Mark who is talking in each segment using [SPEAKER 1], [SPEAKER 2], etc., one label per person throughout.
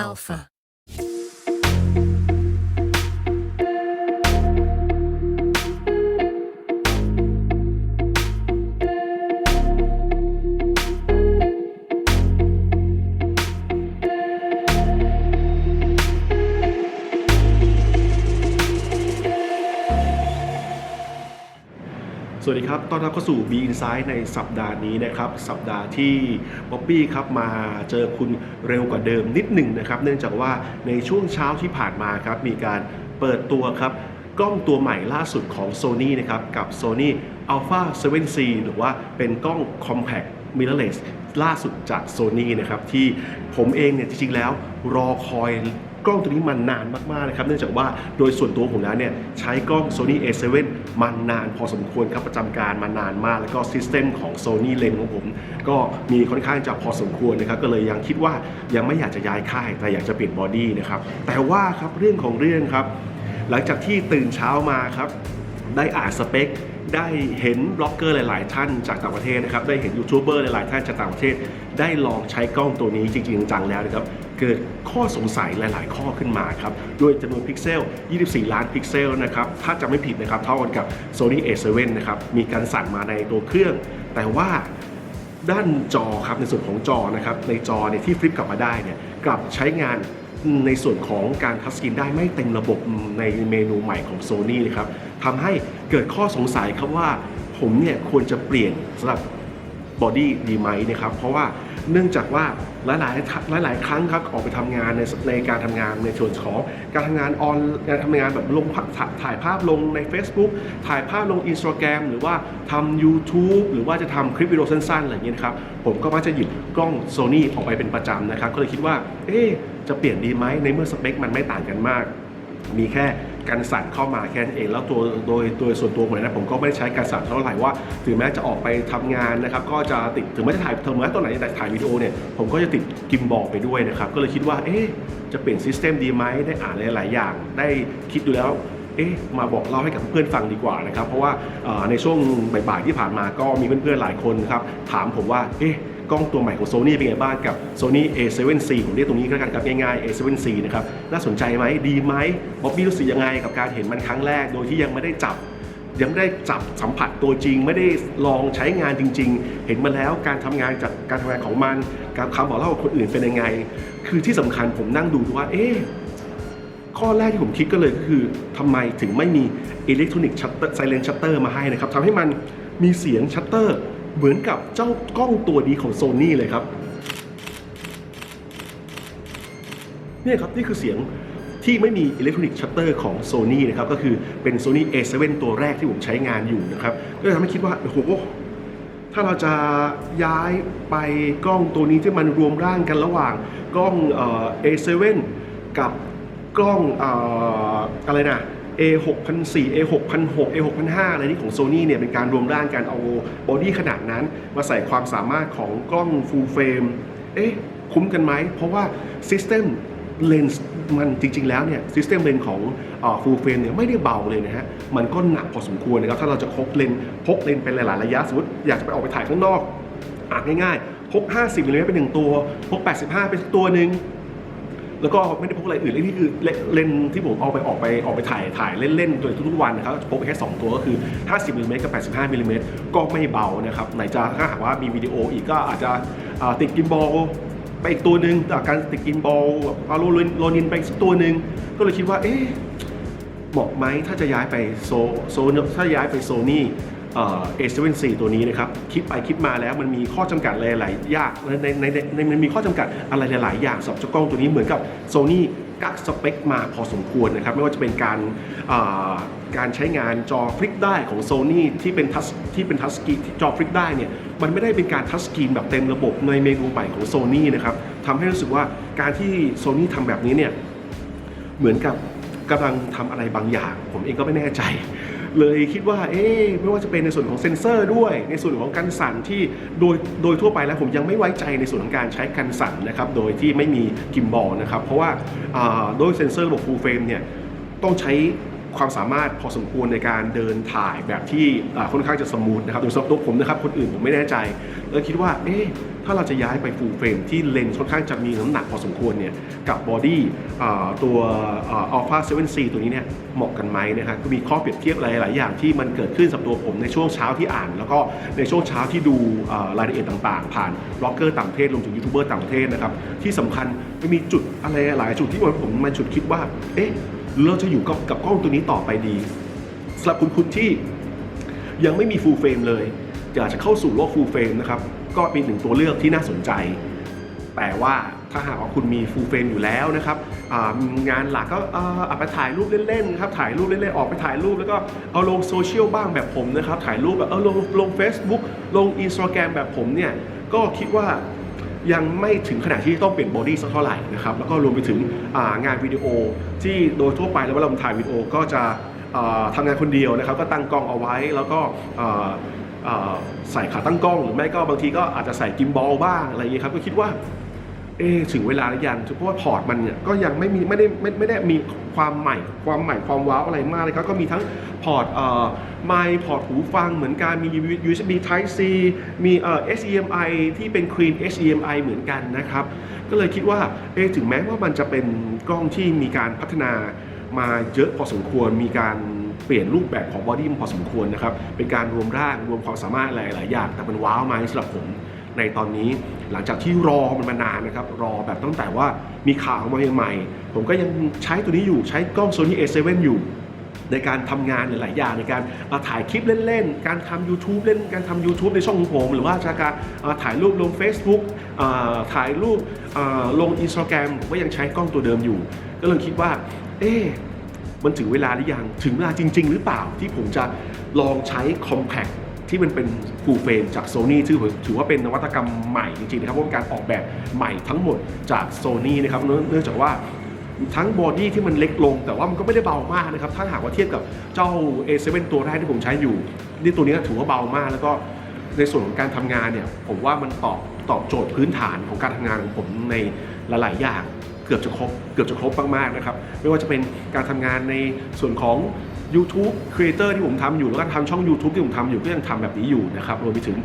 [SPEAKER 1] Alpha.
[SPEAKER 2] ดีครับ ต้อนรับเข้าสู่ B Insight ในสัปดาห์นี้นะครับ สัปดาห์ที่บ๊อบบี้ครับมาเจอคุณเร็วกว่าเดิมนิดหนึ่งนะครับ เนื่องจากว่าในช่วงเช้าที่ผ่านมาครับ มีการเปิดตัวครับกล้องตัวใหม่ล่าสุดของ Sony นะครับกับ Sony Alpha 7C หรือว่าเป็นกล้อง Compact Mirrorless ล่าสุดจาก Sony นะครับที่ผมเองเนี่ยจริงๆแล้วรอคอย กล้องตัวนี้มันนานมากๆนะครับเนื่องจากว่าโดยส่วนตัวผมแล้วเนี่ยใช้กล้อง Sony A7 มานานพอสมควรครับประจำการมานานมาก แล้วก็ซิสเต็มของ Sony Lens ของผม ก็มีค่อนข้างจะพอสมควรนะครับก็เลยยังคิดว่ายังไม่อยากจะย้ายค่ายแต่อยากจะเปลี่ยนบอดี้นะครับแต่ว่าครับเรื่องของเรื่องครับหลังจากที่ตื่นเช้ามาครับได้อ่านสเปค ได้เห็นบล็อกเกอร์หลาย ๆ ท่านจากต่างประเทศนะครับ ได้เห็นยูทูบเบอร์หลาย ๆ ท่านจากต่างประเทศ ได้ลองใช้กล้องตัวนี้จริง ๆ จังๆแล้วนะครับ เกิดข้อสงสัยหลาย ๆ ข้อขึ้นมาครับ ด้วยจำนวนพิกเซล 24 ล้านพิกเซลนะครับ ถ้าจะไม่ผิดนะครับ เท่ากันกับ Sony A7 นะครับ มีการสั่นมาในตัวเครื่อง แต่ว่าด้านจอครับ ในส่วนของจอนะครับ ในจอเนี่ยที่ฟลิปกลับมาได้เนี่ย กลับใช้งาน ในส่วนของการทัชสกรีนได้ไม่เต็มระบบในเมนูใหม่ของ Sony นะครับทำให้เกิดข้อสงสัยครับว่าผมเนี่ยควรจะเปลี่ยนสำหรับบอดี้ดีไหมนะครับเพราะว่าเนื่องจากว่า หลายๆหลายครั้งครับออกไปทำงานในในการทำงานในส่วนของการทำงานออนการทำงานแบบลงพถ่ายถ่ายภาพลงใน Facebook ถ่ายภาพลง Instagram หรือว่าทำ YouTube หรือว่าจะทำคลิปวิดีโอสั้นๆอะไรอย่างเงี้ยครับผมก็มักจะหยิบกล้อง Sony ออกไปเป็นประจำนะครับก็เลยคิดว่า เอ๊จะเปลี่ยนดีไหมในเมื่อสเปคมันไม่ต่างกันมาก มีแค่ การสั่นเข้ามาแค่นั้นเอง แล้วตัวโดยโดยส่วนตัวผมนะผมก็ไม่ได้ใช้การสั่นเท่าไหร่ว่าถึงแม้จะออกไปทำงานนะครับก็จะติดถึงแม้จะถ่ายถึงแม้ตอนไหนจะถ่ายวิดีโอเนี่ยผมก็จะติดกิมบอลไปด้วยนะครับก็เลยคิดว่าเอ๊ะจะเปลี่ยนซิสเต็มดีไหมได้อ่านหลายๆอย่าง ได้คิดดูแล้วเอ๊ะมาบอกเล่าให้กับเพื่อนฟังดีกว่านะครับเพราะว่าในช่วงบ่ายๆที่ผ่านมาก็มีเพื่อนๆหลายคนครับถามผมว่าเอ๊ะ กล้องตัวใหม่ของ Sony เป็นไงบ้างกับ Sony A7C ผมเรียกตรงนี้ก็แล้วกันครับง่ายๆ A7C นะครับน่าสนใจไหมดีไหมบ๊อบบี้รู้สึกยังไงกับการเห็นมันครั้งแรกโดยที่ยังไม่ได้จับยังไม่ได้จับสัมผัสตัวจริง ไม่ได้ลองใช้งานจริง ๆ เห็นมาแล้วการทำงานจากการทำงานของมันการคำบอกเล่าของคนอื่นเป็นยังไง คือที่สำคัญผมนั่งดูว่า เอ๊ะข้อแรกที่ผมคิดก็เลยก็คือทำไมถึงไม่มีอิเล็กทรอนิกส์ชัตเตอร์ไซเลนชัตเตอร์มาให้นะครับทำให้มันมีเสียงชัตเตอร์ เหมือนกับเจ้ากล้องตัวนี้ของโซนี่เลยครับเนี่ยครับ นี่คือเสียงที่ไม่มีอิเล็กทรอนิกส์ชัตเตอร์ของ Sony นะครับ ก็คือเป็น Sony A7 ตัวแรกที่ผมใช้งานอยู่นะครับ ก็เลยทำให้คิดว่า โอ้โห ถ้าเราจะย้ายไปกล้องตัวนี้ที่มันรวมร่างกันระหว่างกล้องเอ่อ A7 กับกล้องอออะไรนะ A6004 A6006 A6005 อะไรนี่ของ Sony เนี่ยเป็นการรวมร่างกันเอาบอดี้ขนาดนั้น มาใส่ความสามารถของกล้อง Full Frame เอ๊ะคุ้มกันไหม เพราะว่า System เลนส์มันจริง ๆ แล้วเนี่ย System เลนส์ของฟูลเฟรมเนี่ยไม่ได้เบาเลยนะฮะ มันก็หนักพอสมควรนะครับ ถ้าเราจะพกเลนส์พกเลนส์ไปหลาย ๆ ระยะสมมติอยากจะไปออกไปถ่ายข้างนอกอาจง่ายๆพก 50มิลลิเมตรไปหนึ่งตัว พก 85ไปสักตัวหนึ่ง แล้วก็ไม่ได้พกอะไรอื่นเลยนี่คือเลนที่ผมเอาไปออกไปออกไปถ่ายถ่ายเล่นๆโดยทุกๆวันนะครับพกไปแค่2ตัวก็คือ 50มิลลิเมตรกับ 85มิลลิเมตรก็ไม่เบานะครับไหนจะถ้าหากว่ามีวิดีโออีกก็อาจจะติดกิมบอลไปอีกตัวหนึ่งจากการติดกิมบอลเอาโลลินโลนินไปสักตัวหนึ่งก็เลยคิดว่าเอ๊ะเหมาะไหมถ้าจะย้ายไปโซโซถ้าย้ายไปโซนี่ เอ่อ A74 ตัวนี้นะครับคิดไปคิดมาแล้วมันมีข้อจำกัดหลายๆอย่างในในในในมันมีข้อจำกัดอะไรหลาย ๆ อย่างสำหรับเจ้ากล้องตัวนี้เหมือนกับโซนี่กักสเปคมาพอสมควรนะครับ ไม่ว่าจะเป็นการการใช้งานจอฟลิกได้ของ Sony ที่เป็นทัชที่เป็นทัชสกรีนจอฟลิกได้เนี่ยมันไม่ได้เป็นการทัชสกรีนแบบเต็มระบบในเมนูใหม่ของ Sony นะครับทำให้รู้สึกว่าการที่ Sony ทำแบบนี้เนี่ยเหมือนกับกำลังทำอะไรบางอย่าง ผมเองก็ไม่แน่ใจ เลยคิดว่าเอ๊ะไม่ว่าจะเป็นในส่วนของเซ็นเซอร์ด้วย ในส่วนของการสั่นที่โดยโดยทั่วไปแล้วผมยังไม่ไว้ใจในส่วนของการใช้การสั่นนะครับโดยที่ไม่มีกิมบอลนะครับเพราะว่าโดยเซ็นเซอร์ระบบฟูลเฟรมเนี่ยต้องใช้ ความสามารถพอสมควรในการเดินถ่ายแบบที่ค่อนข้างจะสมูทนะครับโดยสำหรับตัวผมนะครับคนอื่นผมไม่แน่ใจแล้วคิดว่าเอ๊ะถ้าเราจะย้ายไปฟูลเฟรมที่เลนส์ค่อนข้างจะมีน้ำหนักพอสมควรเนี่ยกับบอดี้ตัวอัลฟาเซเว่นซีตัวนี้เนี่ยเหมาะกันไหมนะครับก็มีข้อเปรียบเทียบหลาย ๆ อย่างที่มันเกิดขึ้นสำหรับตัวผมในช่วงเช้าที่อ่าน แล้วก็ในช่วงเช้าที่ดูอ่ารายละเอียดต่าง ๆ ผ่านบล็อกเกอร์ต่างประเทศรวมถึงยูทูบเบอร์ต่างประเทศนะครับที่สำคัญมันมีจุดอะไรหลายจุดที่ผมมันจุดคิดว่าเอ๊ะ เราจะอยู่กับกับกล้องตัวนี้ต่อไปดีสำหรับคุณคุณที่ยังไม่มีฟูลเฟรมเลยอยากจะเข้าสู่โลกฟูลเฟรมนะครับก็เป็นหนึ่งตัวเลือกที่น่าสนใจ แต่ว่าถ้าหากว่าคุณมีฟูลเฟรมอยู่แล้วนะครับงานหลักก็เอาไปถ่ายรูปเล่นๆครับถ่ายรูปเล่นๆออกไปถ่ายรูปแล้วก็เอาลงโซเชียลบ้างแบบผมนะครับถ่ายรูปแบบเออลงลง Facebook ลง Instagram แบบผมเนี่ยก็คิดว่า ยังไม่ถึงขนาดที่ต้องเปลี่ยนบอดี้สักเท่าไหร่นะครับแล้วก็รวมไปถึงงานวิดีโอที่โดยทั่วไปแล้วเวลาผมถ่ายวิดีโอก็จะอ่าทำงานคนเดียวนะครับ ก็ตั้งกล้องเอาไว้แล้วก็ใส่ขาตั้งกล้องหรือไม่ก็บางทีก็อาจจะใส่กิมบอลบ้างอะไรอย่างนี้ครับก็คิดว่า เอะถึงเวลาหรือยังเพราะว่าพอร์ตมันเนี่ยก็ยังไม่มีไม่ได้ไม่ไม่ได้มีความใหม่ความใหม่ความว้าวอะไรมากเลยครับก็มีทั้งพอร์ตเอ่อไมค์พอร์ตหูฟังเหมือนกันมี USB Type C มีเอ่อ HDMI ที่เป็น Clean HDMI เหมือนกันนะครับ ก็เลยคิดว่าเอะถึงแม้ว่ามันจะเป็นกล้องที่มีการพัฒนามาเยอะพอสมควรมีการเปลี่ยนรูปแบบของบอดี้พอสมควรนะครับเป็นการรวมร่างรวมความสามารถหลาย ๆ อย่างแต่มันว้าวไหมสำหรับผม ในตอนนี้ หลังจากที่รอมันมานานนะครับ รอแบบตั้งแต่ว่ามีข่าวออกมาใหม่ๆผมก็ยังใช้ตัวนี้อยู่ใช้กล้อง Sony A7 อยู่ในการทำงานหลาย ๆ อย่างในการาถ่ายคลิปเล่น ๆ การทำ YouTube เล่นการทำ YouTube ในช่องของผม หรือว่าจะการาถ่ายรูปลง Facebook ถ่ายรูปลง Instagram ผมก็ยังใช้กล้องตัวเดิมอยู่ ก็เลยคิดว่า เอ๊มันถึงเวลาหรือยัง ถึงเวลาจริง ๆ หรือเปล่าที่ผมจะลองใช้ Compact ที่มันเป็น full frame จาก Sony ที่ถือว่าเป็นนวัตกรรมใหม่จริงๆนะครับเพราะเป็นการออกแบบใหม่ทั้งหมดจาก Sony นะครับเนื่องจากว่าทั้งบอดี้ที่มันเล็กลง แต่ว่ามันก็ไม่ได้เบามากนะครับถ้าหากว่าเทียบกับเจ้า A7 ตัวแรกที่ผมใช้อยู่ นี่ตัวนี้ถือว่าเบามาก แล้วก็ในส่วนของการทำงานเนี่ยผมว่ามันตอบตอบโจทย์พื้นฐานของการทำงานของผมในหลายๆอย่างเกือบจะครบเกือบจะครบมากๆนะครับไม่ว่าจะเป็นการทำงานในส่วนของ YouTube Creator ที่ผมทำอยู่แล้วก็ทำช่อง YouTube ที่ผมทำอยู่ก็ยังทำแบบนี้อยู่นะครับรวมไปถึง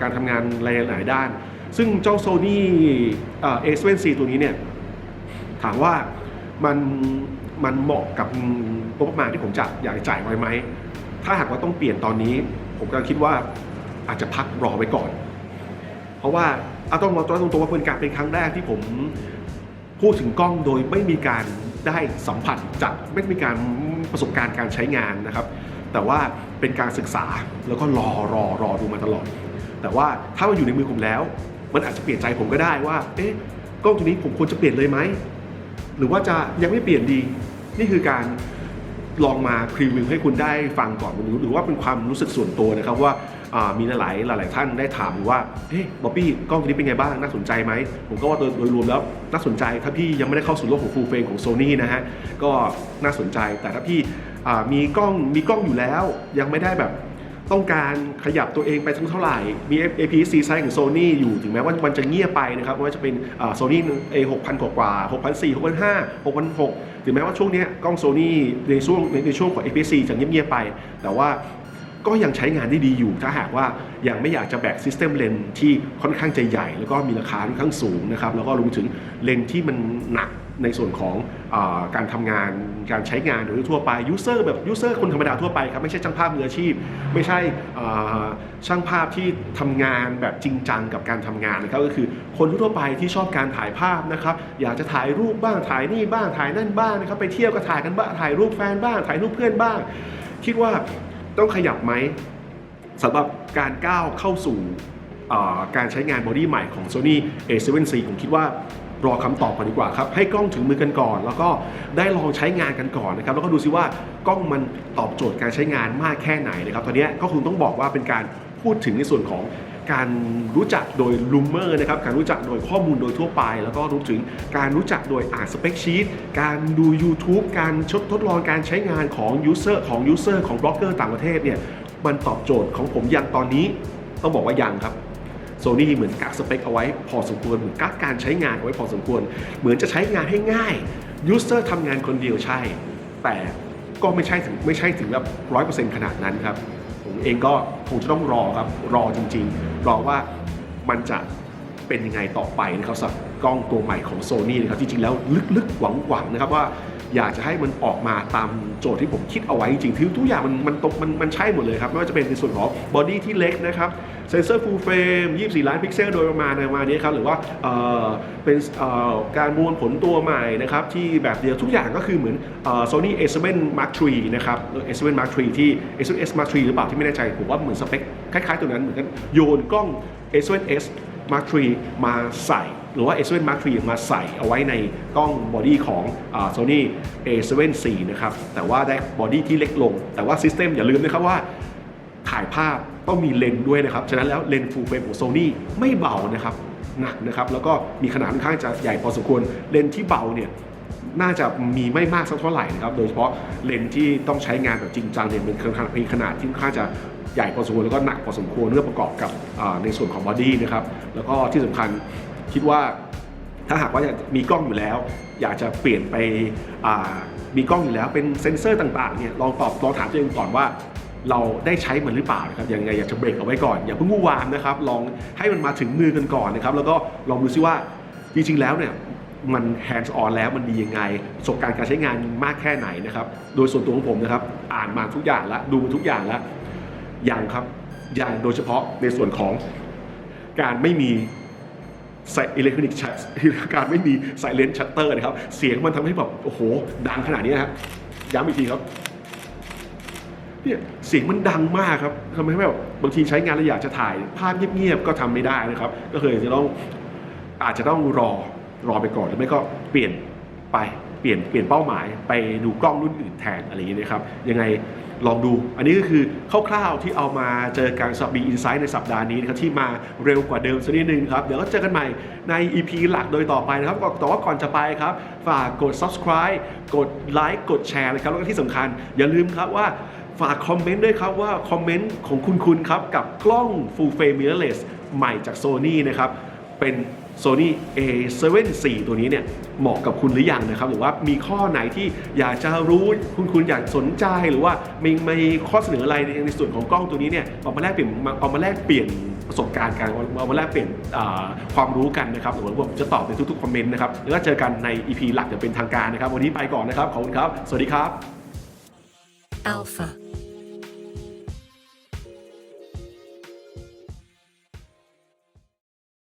[SPEAKER 2] การทำงานหลายๆด้าน ซึ่งเจ้า Sony อ่า A7C ตัวนี้เนี่ยถามว่ามันมันเหมาะกับงบประมาณที่ผมจะอยากจ่ายไว้ไหม ถ้าหากว่าต้องเปลี่ยนตอนนี้ ผมก็คิดว่าอาจจะพักรอไว้ก่อน เพราะว่าเอาต้องต้องตรงๆว่าเป็นการเป็นครั้งแรกที่ผมพูดถึงกล้องโดยไม่มีการ ได้สัมผัสจากไม่มีการประสบการณ์การใช้งานนะครับ แต่ว่าเป็นการศึกษาแล้วก็รอรอรอดูมาตลอด แต่ว่าถ้ามันอยู่ในมือผมแล้ว มันอาจจะเปลี่ยนใจผมก็ได้ว่า เอ๊ะกล้องตัวนี้ผมควรจะเปลี่ยนเลยไหมหรือว่าจะยังไม่เปลี่ยนดี นี่คือการลองมาพรีวิวให้คุณได้ฟังก่อนหรือว่าเป็นความรู้สึกส่วนตัวนะครับว่า มีหลายหลายท่านได้ถามว่าเฮ้ยบ๊อบบี้กล้องตัวนี้เป็นไงบ้างน่าสนใจไหมผมก็ว่าโดยโดยรวมแล้วน่าสนใจถ้าพี่ยังไม่ได้เข้าสู่โลกของฟูลเฟรมของโซนี่นะฮะก็น่าสนใจแต่ถ้าพี่มีกล้องมีกล้องอยู่แล้ว ยังไม่ได้แบบต้องการขยับตัวเองไปสักเท่าไหร่ มี APS-C ไซส์ของ Sony อยู่ถึงแม้ว่ามันจะเงียบไปนะครับว่าจะเป็นโซนี่เอหกพันกว่าหกพันสี่หกพันห้าหกพันหกถึงแม้ว่าช่วงนี้กล้อง Sony ในช่วงในในช่วงของ APS-C จะเงียบๆไป แต่ว่า ก็ยังใช้งานได้ดีอยู่ ถ้าหากว่ายังไม่อยากจะแบกซิสเต็มเลนที่ค่อนข้างจะใหญ่ แล้วก็มีราคาค่อนข้างสูงนะครับแล้วก็รวมถึงเลนที่มันหนักในส่วนของอการทำงานการใช้งานโดยทั่วไปยูเซอร์แบบยูเซอร์คนธรรมดาทั่วไปครับไม่ใช่ช่างภาพมืออาชีพ ไม่ใช่ช่างภาพที่ทำงานแบบจริงจังกับการทำงานนะครับก็คือคนทั่วไปที่ชอบการถ่ายภาพนะครับอยากจะถ่ายรูปบ้างถ่ายนี่บ้างถ่ายนั่นบ้างนะครับไปเที่ยวก็ถ่ายกันบ้างถ่ายรูปแฟนบ้างถ่ายรูปเพื่อนบ้าง คิดว่า ต้องขยับไหมสำหรับการก้าวเข้าสู่การใช้งานบอดี้ใหม่ของ Sony A7C ผมคิดว่ารอคำตอบก่อนดีกว่าครับ ให้กล้องถึงมือกันก่อน แล้วก็ได้ลองใช้งานกันก่อนนะครับ แล้วก็ดูซิว่ากล้องมันตอบโจทย์การใช้งานมากแค่ไหนนะครับ ตอนนี้ก็คงต้องบอกว่าเป็นการพูดถึงในส่วนของ การรู้จักโดยลูเมอร์นะครับการรู้จักโดยข้อมูลโดยทั่วไป แล้วก็รู้ถึงการรู้จักโดยอ่านสเปคชีตการดู YouTube การชดทดลองการใช้งานของยูเซอร์ของยูเซอร์ของบล็อกเกอร์ต่างประเทศเนี่ยมันตอบโจทย์ของผมอย่างตอนนี้ต้องบอกว่ายังครับโซนี่เหมือนกักสเปคเอาไว้พอสมควรเหมือนกักการใช้งานเอาไว้พอสมควร เหมือนจะใช้งานให้ง่ายยูเซอร์ทำงานคนเดียวใช่ แต่ก็ไม่ใช่ถึงไม่ใช่ถึงแบบร้อยเปอร์เซ็นต์ขนาดนั้นครับ ผมเองก็คงจะต้องรอครับ รอจริง ๆ รอว่ามันจะเป็นยังไงต่อไปนะครับสำหรับกล้องตัวใหม่ของ Sony นะครับจริงๆแล้วลึกๆหวังๆนะครับว่า อยากจะให้มันออกมาตามโจทย์ที่ผมคิดเอาไว้จริงๆทุกอย่างมันมันตกมันมันใช่หมดเลยครับ ไม่ว่าจะเป็นในส่วนของบอดี้ที่เล็กนะครับเซนเซอร์ฟูลเฟรม24 ล้านพิกเซลโดยประมาณในประมาณนี้ครับ หรือว่าเอ่อเป็นเอ่อการมวลผลตัวใหม่นะครับ ที่แบบเดียวทุกอย่างก็คือเหมือนเอ่อ Sony A7 Mark III นะครับ A7 Mark III ที่ A7S Mark III หรือเปล่าที่ไม่แน่ใจ ผมว่าเหมือนสเปคคล้ายๆตัวนั้นเหมือนกันโยนกล้อง A7S Mark III มาใส่ หรือว่า A7 Mark III มาใส่เอาไว้ในกล้องบอดี้ของอ่า Sony A7 IV นะครับ แต่ว่าได้บอดี้ที่เล็กลง แต่ว่าซิสเต็มอย่าลืมนะครับว่าถ่ายภาพต้องมีเลนด้วยนะครับ ฉะนั้นแล้วเลนฟูลเฟรมของ Sony ไม่เบานะครับหนักนะครับ แล้วก็มีขนาดค่อนข้างจะใหญ่พอสมควรเลนที่เบาเนี่ย น่าจะมีไม่มากสักเท่าไหร่นะครับ โดยเฉพาะเลนส์ที่ต้องใช้งานแบบจริงจังเนี่ยเป็นขนาดมีขนาดที่ค่อนข้างจะใหญ่พอสมควรแล้วก็หนักพอสมควรเมื่อประกอบกับในส่วนของบอดี้นะครับ แล้วก็ที่สำคัญคิดว่าถ้าหากว่ามีกล้องอยู่แล้ว อยากจะเปลี่ยนไปมีกล้องอยู่แล้วเป็นเซ็นเซอร์ต่างๆเนี่ยลองตอบลองถามตัวเองก่อนว่าเราได้ใช้มันหรือเปล่านะครับยังไงอยากจะเบรกเอาไว้ก่อนอย่าเพิ่งวู่วามนะครับลองให้มันมาถึงมือกันก่อนนะครับแล้วก็ลองดูซิว่าจริงๆแล้วเนี่ย มัน hands on แล้วมันดียังไงประสบการณ์การใช้งานมากแค่ไหนนะครับ โดยส่วนตัวของผมนะครับ อ่านมาทุกอย่างแล้วดูมาทุกอย่างแล้วยังครับยังโดยเฉพาะในส่วนของการไม่มีใส่อิเล็กทรอนิกส์การไม่มีไซเลนส์ชัตเตอร์นะครับ เสียงมันทำให้แบบโอ้โห ดังขนาดนี้นะครับย้ำอีกทีครับเนี่ยเสียงมันดังมากครับทำให้แบบบางทีใช้งานแล้วอยากจะถ่าย ภาพเงียบๆก็ทำไม่ได้นะครับ ก็เลยจะต้องอาจจะต้องรอ รอไปก่อนหรือไม่ก็เปลี่ยนไปเปลี่ยนเปลี่ยนเป้าหมายไปดูกล้องรุ่นอื่นแทนอะไรอย่างนี้นะครับยังไงลองดู อันนี้ก็คือคร่าวๆที่เอามาเจอการสับบีอินไซต์ในสัปดาห์นี้นะครับที่มาเร็วกว่าเดิมสักนิดนึงครับ เดี๋ยวก็เจอกันใหม่ใน EP หลักโดยต่อไปนะครับก็แต่ว่าก่อนจะไปครับ ฝากกด subscribe กดไลค์กดแชร์นะครับ แล้วก็ที่สำคัญอย่าลืมครับว่าฝากคอมเมนต์ด้วยครับว่าคอมเมนต์ของคุณคุณครับ กับกล้อง Full Frame Mirrorless ใหม่จาก Sony นะครับเป็น Sony A74 ตัวนี้เนี่ยเหมาะกับคุณหรือยังนะครับหรือว่ามีข้อไหนที่อยากจะรู้คุณคุณอยากสนใจหรือว่ามีมีข้อเสนออะไรในส่วนของกล้องตัวนี้เนี่ยเอามาแลกเปลี่ยนเอามาแลกเปลี่ยนประสบการณ์กันเอามาแลกเปลี่ยนความรู้กันนะครับหรือว่าผมจะตอบในทุกๆคอมเมนต์นะครับแล้วก็เจอกันใน EP หลักอย่างเป็นทางการนะครับ วันนี้ไปก่อนนะครับขอบคุณครับ สวัสดีครับ
[SPEAKER 1] Alpha.